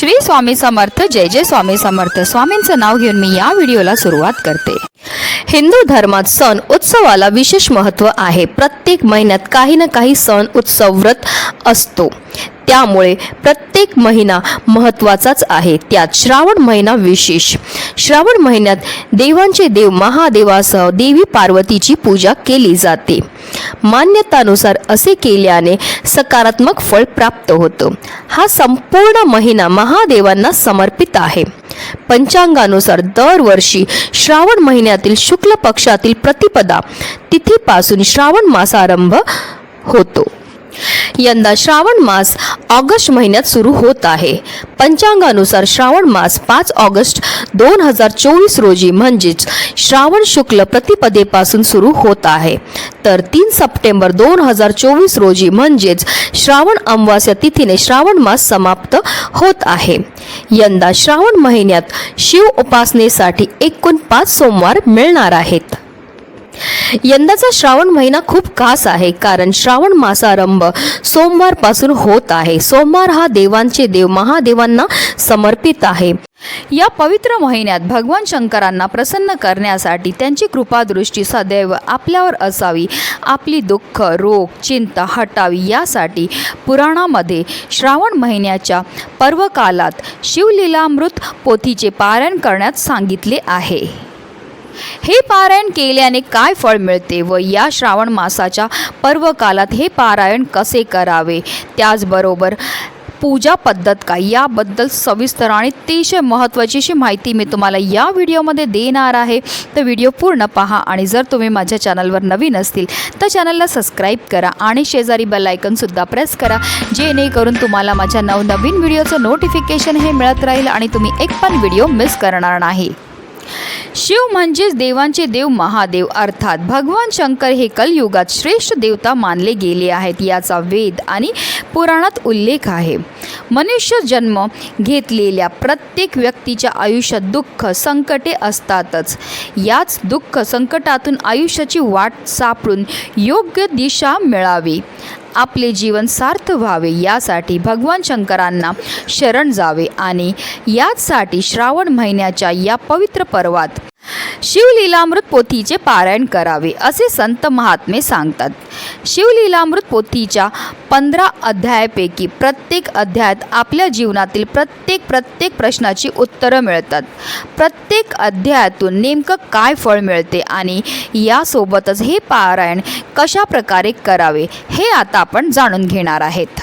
श्री स्वामी समर्थ जय जय स्वामी समर्थ. स्वामींचं नाव घेऊन मी या व्हिडिओला सुरुवात करते. हिंदू धर्मात सण उत्सवाला विशेष महत्त्व आहे. प्रत्येक महिन्यात काही ना काही सण उत्सव व्रत असतो. त्यामुळे प्रत्येक महिना महत्त्वाचाच आहे. त्यात श्रावण महिना विशेष. श्रावण महिन्यात देवांचे देव महादेवासह देवी पार्वतीची पूजा केली जाते. मान्यतानुसार असे केल्याने सकारात्मक फळ प्राप्त होतं. हा संपूर्ण महिना महादेवांना समर्पित आहे. पंचांगानुसार दरवर्षी श्रावण महिन्यातील शुक्ल पक्षातील प्रतिपदा तिथीपासून श्रावण मासारंभ होतो. यंदा श्रावण मास ऑगस्ट महिन्यात सुरू होत आहे. पंचांगानुसार श्रावण मास पाच ऑगस्ट दोन हजार चोवीस रोजी म्हणजेच श्रावण शुक्ल प्रतिपदेपासून सुरू होत आहे. तर तीन सप्टेंबर दोन हजार चोवीस रोजी म्हणजेच श्रावण अमावास्या तिथीने श्रावण मास समाप्त होत आहे. यंदा श्रावण महिन्यात शिव उपासनेसाठी एकूण पाच सोमवार मिळणार आहेत. यंदाचा श्रावण महिना खूप खास आहे कारण श्रावण मासारंभ सोमवारपासून होत आहे. सोमवार हा देवांचे देव महादेवांना समर्पित आहे. या पवित्र महिन्यात भगवान शंकरांना प्रसन्न करण्यासाठी त्यांची कृपादृष्टी सदैव आपल्यावर असावी. आपली दुःख रोग चिंता हटावी यासाठी पुराणामध्ये श्रावण महिन्याच्या पर्वकालात शिवलीलामृत पोथीचे पारायण करण्यात सांगितले आहे. हे पारायण केल्याने काय फळ मिळते व या श्रावण मासाच्या पर्वकालात हे पारायण कसे करावे? त्याचबरोबर पूजा पद्धत काय? याबद्दल सविस्तर आणि अतिशय महत्त्वाची अशी माहिती मी तुम्हाला या व्हिडिओमध्ये देणार आहे. तर व्हिडिओ पूर्ण पहा आणि जर तुम्ही माझ्या चॅनलवर नवीन असतील तर चॅनलला सबस्क्राईब करा आणि शेजारी बेल आयकनसुद्धा प्रेस करा जेणेकरून तुम्हाला माझ्या नवनवीन व्हिडिओचं नोटिफिकेशन हे मिळत राहील आणि तुम्ही एक पण व्हिडिओ मिस करणार नाही. शिव म्हणजेच देवांचे देव महादेव अर्थात भगवान शंकर हे कलयुगात श्रेष्ठ देवता मानले गेले आहेत याचा वेद आणि पुराणात उल्लेख आहे. मनुष्य जन्म घेतलेल्या प्रत्येक व्यक्तीच्या आयुष्यात दुःख संकटे असतातच. याच दुःख संकटातून आयुष्याची वाट सापडून योग्य दिशा मिळावी. आपले जीवन सार्थ व्हावे यासाठी भगवान शंकरांना शरण जावे आणि याचसाठी श्रावण महिन्याच्या या पवित्र पर्वात शिवलीलामृत पोथीचे पारायण करावे असे संत महात्मे सांगतात. शिवलीलामृत पोथीच्या पंधरा अध्यायापैकी प्रत्येक अध्यायात आपल्या जीवनातील प्रत्येक प्रत्येक प्रश्नाची उत्तरं मिळतात. प्रत्येक अध्यायातून नेमकं काय फळ मिळते आणि यासोबतच हे पारायण कशा प्रकारे करावे हे आता आपण जाणून घेणार आहेत.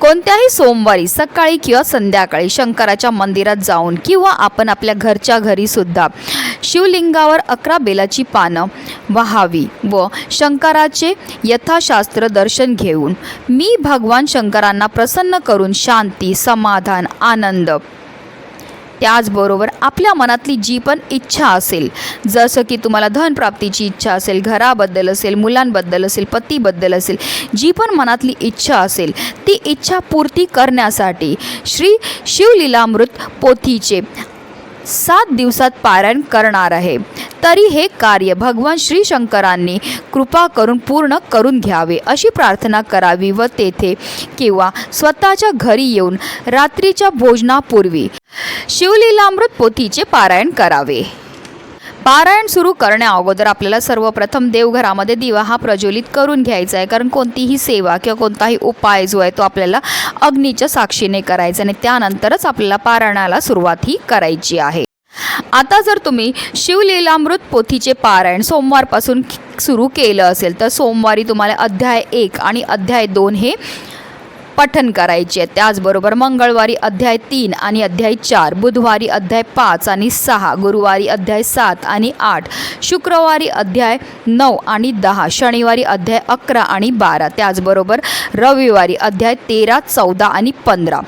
कोणत्याही सोमवारी सकाळी किंवा संध्याकाळी शंकराच्या मंदिरात जाऊन किंवा आपण आपल्या घरच्या घरी सुद्धा शिवलिंगावर अकरा बेलाची पानं वाहावी व शंकराचे यथाशास्त्र दर्शन घेऊन मी भगवान शंकरांना प्रसन्न करून शांती समाधान आनंद त्याचबरोबर आपल्या मनातली जी पण इच्छा असेल जसं की तुम्हाला धनप्राप्तीची इच्छा असेल घराबद्दल असेल मुलांबद्दल असेल पतीबद्दल असेल जी पण मनातली इच्छा असेल ती इच्छा पूर्ती करण्यासाठी श्री शिवलीलामृत पोथीचे सात दिवसात पारायण करणार आहे. तरी हे कार्य भगवान श्री शंकरांनी कृपा करून पूर्ण करून घ्यावे अशी प्रार्थना करावी व तेथे किंवा स्वतःच्या घरी येऊन रात्रीच्या भोजनापूर्वी शिवलीलामृत पोथीचे पारायण करावे. पारायण सुरू करण्या अगोदर आपल्याला सर्वप्रथम देवघरामध्ये दिवा हा प्रज्वलित करून घ्यायचा आहे. कारण कोणतीही सेवा किंवा कोणताही उपाय जो आहे तो आपल्याला अग्नीच्या साक्षीने करायचा आणि त्यानंतरच आपल्याला पारायणाला सुरुवात ही करायची आहे. आता जर तुम्ही शिवलीलामृत पोथीचे पारायण सोमवारपासून सुरू केलं असेल तर सोमवारी तुम्हाला अध्याय एक आणि अध्याय दोन हे पठन करायचे आहे. त्याचबरोबर मंगळवारी अध्याय तीन आणि अध्याय चार बुधवारी अध्याय पाच आणि सहा गुरुवारी अध्याय सात आणि आठ शुक्रवारी अध्याय नऊ आणि दहा शनिवारी अध्याय अकरा आणि बारा त्याचबरोबर रविवारी अध्याय तेरा चौदा आणि पंधरा.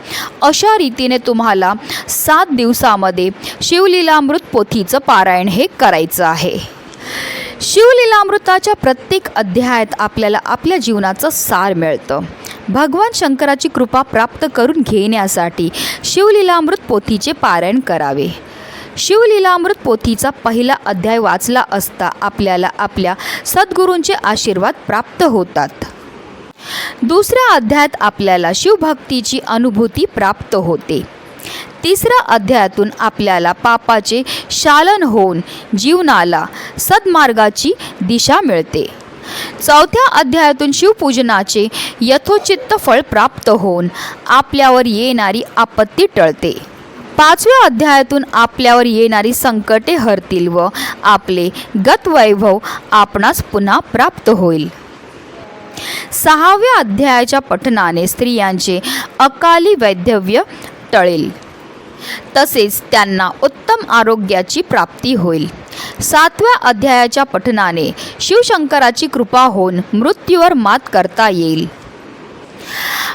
अशा रीतीने तुम्हाला सात दिवसामध्ये शिवलीलामृत पोथीचं पारायण हे करायचं आहे. शिवलीलामृताच्या प्रत्येक अध्यायात आपल्याला आपल्या जीवनाचं सार मिळतं. भगवान शंकराची कृपा प्राप्त करून घेण्यासाठी शिवलीलामृत पोथीचे पारायण करावे. शिवलीलामृत पोथीचा पहिला अध्याय वाचला असता आपल्याला आपल्या सद्गुरूंचे आशीर्वाद प्राप्त होतात. दुसऱ्या अध्यायात आपल्याला शिवभक्तीची अनुभूती प्राप्त होते. तिसऱ्या अध्यायातून आपल्याला पापाचे शालन होऊन जीवनाला सद्मार्गाची दिशा मिळते. चौथ्या अध्यायातून शिवपूजनाचे यथोचित्त फळ प्राप्त होऊन आपल्यावर येणारी आपत्ती टळते. पाचव्या अध्यायातून आपल्यावर येणारी संकटे हरतील व आपले गतवैभव आपणास पुन्हा प्राप्त होईल. सहाव्या अध्यायाच्या पठनाने स्त्रियांचे अकाली वैधव्य टळेल. तसेच त्यांना उत्तम आरोग्याची प्राप्ती होईल. सातव्या अध्यायाच्या पठनाने शिवशंकराची कृपा होऊन मृत्यूवर मात करता येईल.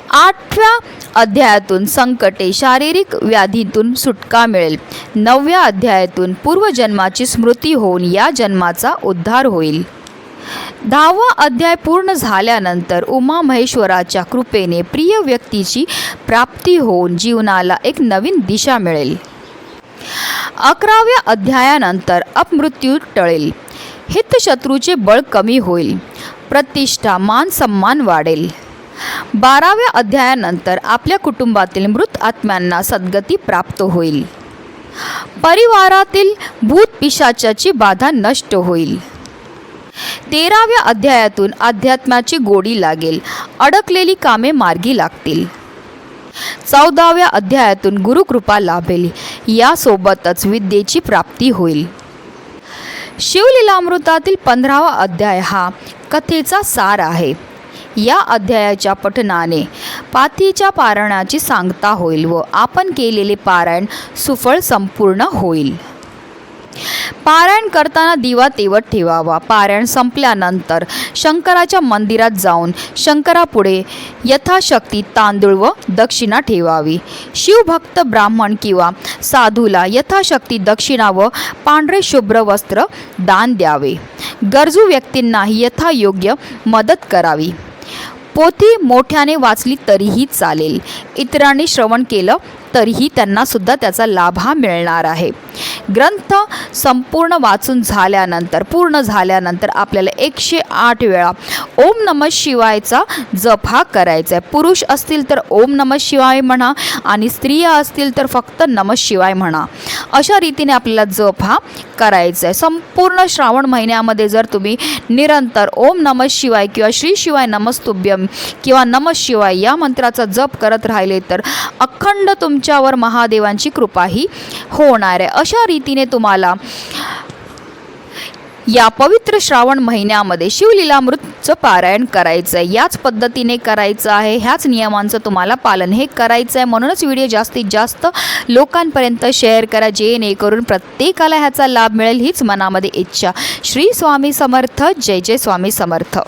आठव्या अध्यायातून संकटे शारीरिक व्याधीतून सुटका मिळेल. नवव्या अध्यायातून पूर्वजन्माची स्मृती होऊन या जन्माचा उद्धार होईल. दहावा अध्याय पूर्ण झाल्यानंतर उमा महेश्वराच्या कृपेने प्रिय व्यक्तीची प्राप्ती होऊन जीवनाला एक नवीन दिशा मिळेल. अकराव्या अध्यायानंतर अपमृत्यू टळेल. हितशत्रूचे बळ कमी होईल. प्रतिष्ठा मान सन्मान वाढेल. बाराव्या अध्यायानंतर आपल्या कुटुंबातील मृत आत्म्यांना सद्गती प्राप्त होईल. परिवारातील भूत पिशाच्याची बाधा नष्ट होईल. तेराव्या अध्यायातून अध्यात्माची गोडी लागेल. अडकलेली कामे मार्गी लागतील. चौदाव्या अध्यायातून गुरुकृपा लाभेल. यासोबतच विद्येची प्राप्ती होईल. शिवलीलामृतातील पंधरावा अध्याय हा कथेचा सार आहे. या अध्यायाच्या पठनाने पाथीच्या पारायणाची सांगता होईल व आपण केलेले पारायण सुफळ संपूर्ण होईल. पारायण करताना दिवा तेवत ठेवावा. पारायण संपल्यानंतर शंकराच्या मंदिरात जाऊन शंकरापुढे यथाशक्ती तांदूळ व दक्षिणा ठेवावी. शिवभक्त ब्राह्मण किंवा साधूला यथाशक्ती दक्षिणा व पांढरे शुभ्र वस्त्र दान द्यावे. गरजू व्यक्तींनाही यथायोग्य मदत करावी. पोथी मोठ्याने वाचली तरीही चालेल. इतरांनी श्रवण केलं तरीही त्यांनासुद्धा त्याचा लाभ हा मिळणार आहे. ग्रंथ संपूर्ण वाचून झाल्यानंतर पूर्ण झाल्यानंतर आपल्याला एकशे आठ वेळा ओम नम शिवायचा जप हा करायचा आहे पुरुष असतील तर ओम नम शिवाय म्हणा आणि स्त्रिया असतील तर फक्त नम शिवाय म्हणा. अशा रीतीने आपल्याला जप हा करायचा आहे संपूर्ण श्रावण महिन्यामध्ये जर तुम्ही निरंतर ओम नम शिवाय किंवा श्री शिवाय नमस्तुभ्यम किंवा नम शिवाय या मंत्राचा जप करत राहिले तर अखंड तुमच्यावर महादेवांची कृपाही होणार आहे अशा रीतीने तुम्हाला या पवित्र श्रावण महिन्यामध्ये शिवलीलामृतचं पारायण करायचं आहे याच पद्धतीने करायचं आहे ह्याच नियमांचं तुम्हाला पालन हे करायचं आहे म्हणूनच व्हिडिओ जास्तीत जास्त लोकांपर्यंत शेअर करा जेणेकरून प्रत्येकाला ह्याचा लाभ मिळेल हीच मनामध्ये इच्छा. श्री स्वामी समर्थ जय जय स्वामी समर्थ.